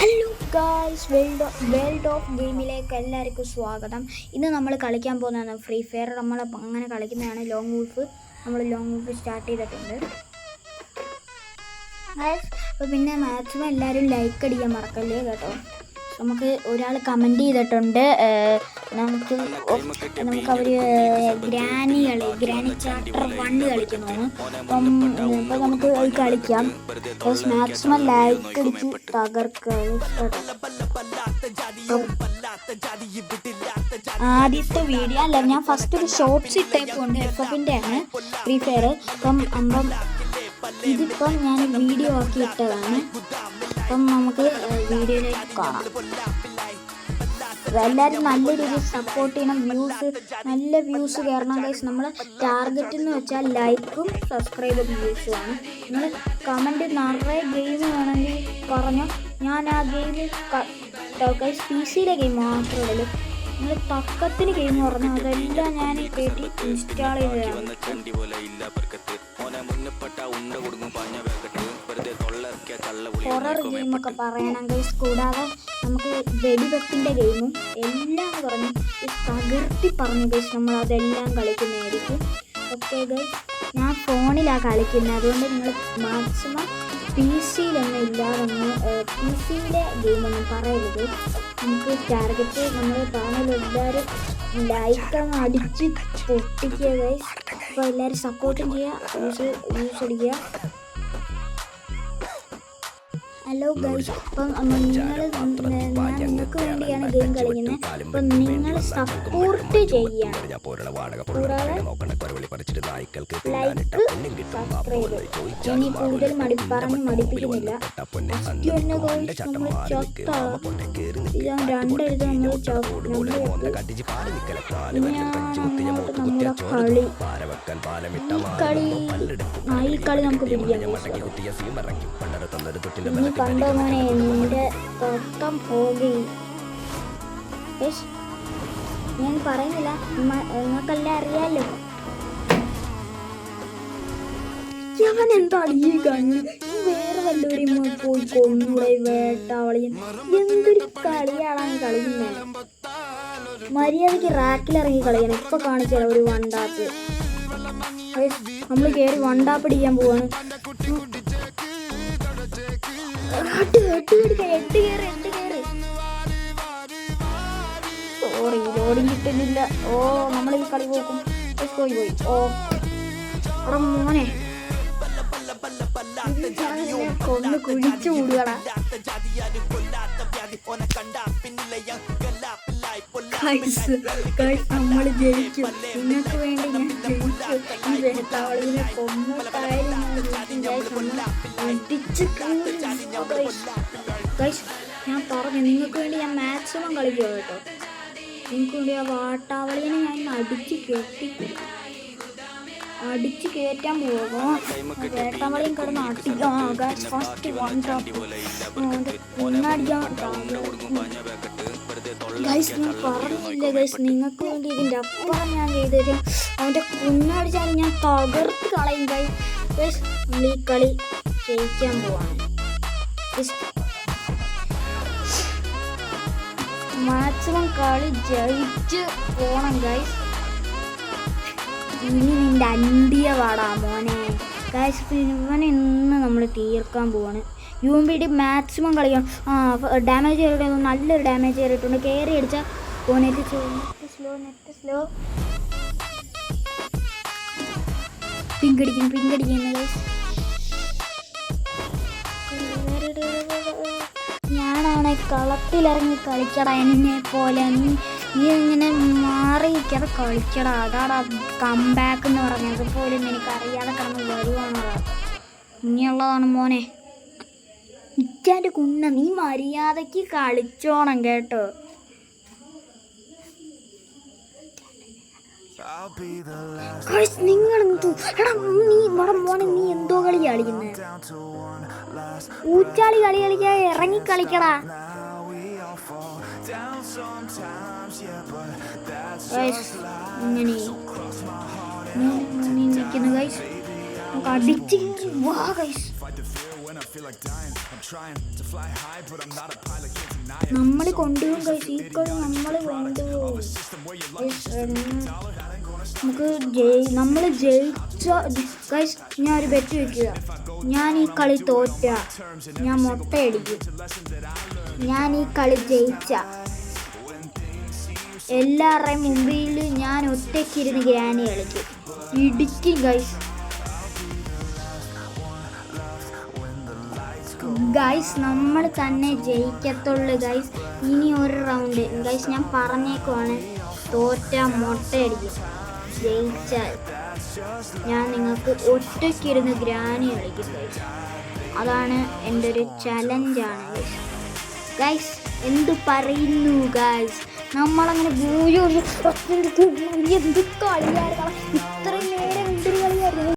Hello guys world world of ഗെയിമിലേക്ക് എല്ലാവർക്കും സ്വാഗതം. ഇന്ന് നമ്മൾ കളിക്കാൻ പോകുന്നതാണ് ഫ്രീ ഫയർ നമ്മൾ അങ്ങനെ കളിക്കുന്നതാണ് ലോങ് വൂഫ് നമ്മൾ ലോങ് വൂഫ് സ്റ്റാർട്ട് ചെയ്തിട്ടുണ്ട്. അപ്പോൾ പിന്നെ മാക്സിമം എല്ലാവരും ലൈക്ക് അടിക്കാൻ മറക്കല്ലേ കേട്ടോ. നമുക്ക് ഒരാൾ കമന്റ് ചെയ്തിട്ടുണ്ട്. നമുക്ക് നമുക്ക് അവർ ഗ്രാനി കളി ഗ്രാനി ചാപ്റ്റർ വണ്ണ് കളിക്കുന്നു. അപ്പം ഇപ്പം നമുക്ക് അത് കളിക്കാം. മാക്സിമം ലൈക്ക് അടിച്ച് തകർക്കുക കേട്ടോ ആദ്യത്തെ വീഡിയോ അല്ല ഞാൻ ഫസ്റ്റ് ഒരു ഷോർട്സ് ഇട്ടേക്കുണ്ട് എഫ് എഫിന്റെ ആണ് ഫ്രീ ഫയർ അപ്പം അപ്പം ഇതിപ്പം ഞാൻ വീഡിയോ ആക്കി ഇട്ടതാണ്. അപ്പം നമുക്ക് വീഡിയോയിലേക്ക് കാണാം. എല്ലാവരും നല്ല രീതിയിൽ സപ്പോർട്ട് ചെയ്യണം. വ്യൂസ് നല്ല വ്യൂസ് കയറണം ഗൈസ് നമ്മൾ ടാർഗറ്റ് എന്ന് വെച്ചാൽ ലൈക്കും സബ്സ്ക്രൈബും വ്യൂസുമാണ് നിങ്ങൾ കമന്റ് നിറയെ ഗെയിം വേണമെങ്കിൽ പറഞ്ഞു. ഞാൻ ആ ഗെയിം പി സിയിലെ ഗെയിം മാത്രമേ ഉള്ളൂ. നിങ്ങൾ തക്കത്തിന് ഗെയിം പറഞ്ഞു. അതെല്ലാം ഞാൻ കയറ്റി ഇൻസ്റ്റാൾ ചെയ്തതാണ്. ഹൊറർ ഗെയിമൊക്കെ പറയണം ഗൈസ് കൂടാതെ നമുക്ക് വെടിവെപ്പിന്റെ ഗെയിമും എല്ലാം പറഞ്ഞ് തകർത്തി പറഞ്ഞു ഗൈസ് നമ്മൾ അതെല്ലാം കളിക്കുന്നതായിരിക്കും. ഓക്കെ ഗൈസ് ഞാൻ ഫോണിലാണ് കളിക്കുന്നത് അതുകൊണ്ട് നിങ്ങൾ മാക്സിമം പി സിയിലൊന്നും ഇല്ലാതൊന്ന് പി സിയിലെ ഗെയിമൊന്നും പറയരുത്. നമുക്ക് ടാർഗറ്റ് നമ്മൾ പറഞ്ഞാൽ എല്ലാവരും ലൈക്കൊന്ന് അടിച്ച് പൊട്ടിക്കുക ഗൈസ് അപ്പോൾ എല്ലാവരും സപ്പോർട്ടും ചെയ്യുക യൂസ് യൂസ് അടിക്കുക. ഹലോ ഗൈസ് അപ്പം നിങ്ങൾ ഞാൻ നിങ്ങൾക്ക് വേണ്ടിയാണ് ഗെയിം കളിക്കുന്നത്. അപ്പം നിങ്ങൾ സപ്പോർട്ട് ചെയ്യുക ഇനി കൂടുതൽ മടി പറഞ്ഞ് മടിപ്പിക്കുന്നില്ല. ഫസ്റ്റ് നമ്മൾ ഇതാണ് രണ്ടെഴുത്ത് നമ്മൾ ച- നമ്മൾ ഇനിയാണ് അങ്ങോട്ട് നമ്മുടെ കളി ഈ കളി ഈ കളി നമുക്ക് പിടിക്കാം കണ്ടോ മോനെ നിന്റെ തോട്ടം പോകി ഞാൻ പറയുന്നില്ല. നിങ്ങ- നിങ്ങൾക്കെല്ലാം അറിയാലോ. അവൻ എന്താണ് ഈ കാണുന്നത് വേറെ വല്ലവരെയും പോയി കൊന്നൂടെ വേട്ടാവളിയും എന്തൊരു കളിയാണ് കളിയുന്നത് മര്യാദയ്ക്ക് റാക്കിലിറങ്ങി കളിക്കണം. ഇപ്പൊ കാണിച്ചാൽ ഒരു വണ്ടാപ്പ്. നമ്മൾ കയറി വണ്ടാപ്പിടിക്കാൻ പോവാണ്. സോറി ലോഡിങ് കിട്ടുന്നില്ല. ഓ നമ്മൾ ഈ കളി പോക്കും പോയി പോയി ഓ. എടാ മോനെ. കൊന്ന് ഞാൻ നിന്നെ കൊന്ന് കുഴിച്ചു മൂടുകടാ. നമ്മൾ ജയിക്കും. നിങ്ങൾക്ക് വേണ്ടി ഞാൻ ജയിക്കും. ഈ ജയിക്കും Guys, നമ്മൾ അടിച്ച് ഞാൻ പറഞ്ഞു നിങ്ങൾക്ക് വേണ്ടി ഞാൻ മാക്സിമം കളിക്കുക കേട്ടോ. നിങ്ങൾക്ക് വേണ്ടി ആ വാട്ടാവളിനെ ഞാൻ അടിച്ചു അടിച്ച് അടിച്ചു കയറ്റാൻ പോകും. വേട്ടാവളിയും കിടന്ന് അടിക്കും. Guys first one top guys ഞാൻ പറഞ്ഞില്ല നിങ്ങൾക്ക് വേണ്ടി ഇതിന്റെ അപ്പുറം ഞാൻ ചെയ്തു തരും അവന്റെ കുഞ്ഞടിച്ചാൽ ഞാൻ തകർത്ത് കളയും കളി ജയിക്കാൻ പോവാണ്. മാക്സിമം കളി ജയിച്ച് പോണം ഗൈസ് ഇനി നിന്റെ അണ്ടിയ പാടാ മോനെ. ഗൈസ് ഇവനെ ഇന്ന് നമ്മൾ തീർക്കാൻ പോവാണ്. U M B D maximum കളിക്കണം ആ ഡാമേജ് കയറിയിട്ട് നല്ലൊരു ഡാമേജ് കയറിയിട്ടുണ്ട് കയറി അടിച്ചാൽ ഓ നെറ്റ് സ്ലോ നെറ്റ് സ്ലോ പിങ്കടിക്കും പിങ്കടിക്കുന്നു ഗൈസ് ഞാനാണ് കളത്തിലിറങ്ങി കളിക്കടാ എന്നെ പോലെ. നീ ഇങ്ങനെ മാറിയിരിക്കാതെ കളിക്കടാ അതാടാ കംബാക്ക് എന്ന് പറഞ്ഞത്. പോലും എനിക്കറിയാതെ കിടന്ന് വരുവാണോ ഇനിയുള്ളതാണ് മോനെ. ഇറ്റാന്റെ കുന്ന നീ മര്യാദയ്ക്ക് കളിച്ചോണം കേട്ടോ. എടാ നീ മോനെ നീ എന്തോ കളി കളിക്കുന്നത് ഊച്ചാളി കളി കളിക്കാ ഇറങ്ങി കളിക്കടാ. ഇങ്ങനെ നിൽക്കുന്നു അടിച്ച് വാ ഗൈസ് നമ്മൾ കൊണ്ടുപോകും ഈ കളി നമ്മൾ കൊണ്ടുപോകും. നമുക്ക് ജയി നമ്മൾ ജയിച്ച ഗൈസ് ഞാൻ ഒരു ബെറ്റ് വെക്കുക ഞാൻ ഈ കളി തോറ്റ. ഞാൻ മുട്ടയടിക്കും ഞാൻ ഈ കളി ജയിച്ച. എല്ലാവരുടെയും മുമ്പിൽ ഞാൻ ഒറ്റയ്ക്കിരുന്ന് ഗ്രാനി കളിക്കും. ഇടിക്കും ഗൈസ് ഗൈസ് നമ്മൾ തന്നെ ജയിക്കത്തുള്ളു ഗൈസ് ഇനി ഒരു റൗണ്ട് ഗൈസ് ഞാൻ പറഞ്ഞേക്കുവാണ്. തോറ്റ മുട്ടയടിക്കും. ജയിച്ചാൽ ഞാൻ നിങ്ങൾക്ക് ഒറ്റയ്ക്കിരുന്ന് ഗ്രാനി കളിക്കും ഗൈസ് അതാണ് എന്റെ ഒരു ചലഞ്ചാണ് ഗൈസ് ഗൈസ് എന്ത് പറയുന്നു ഗൈസ് നമ്മളങ്ങനെ എന്ത് കളിയായിരുന്നു ഇത്രയും നേരം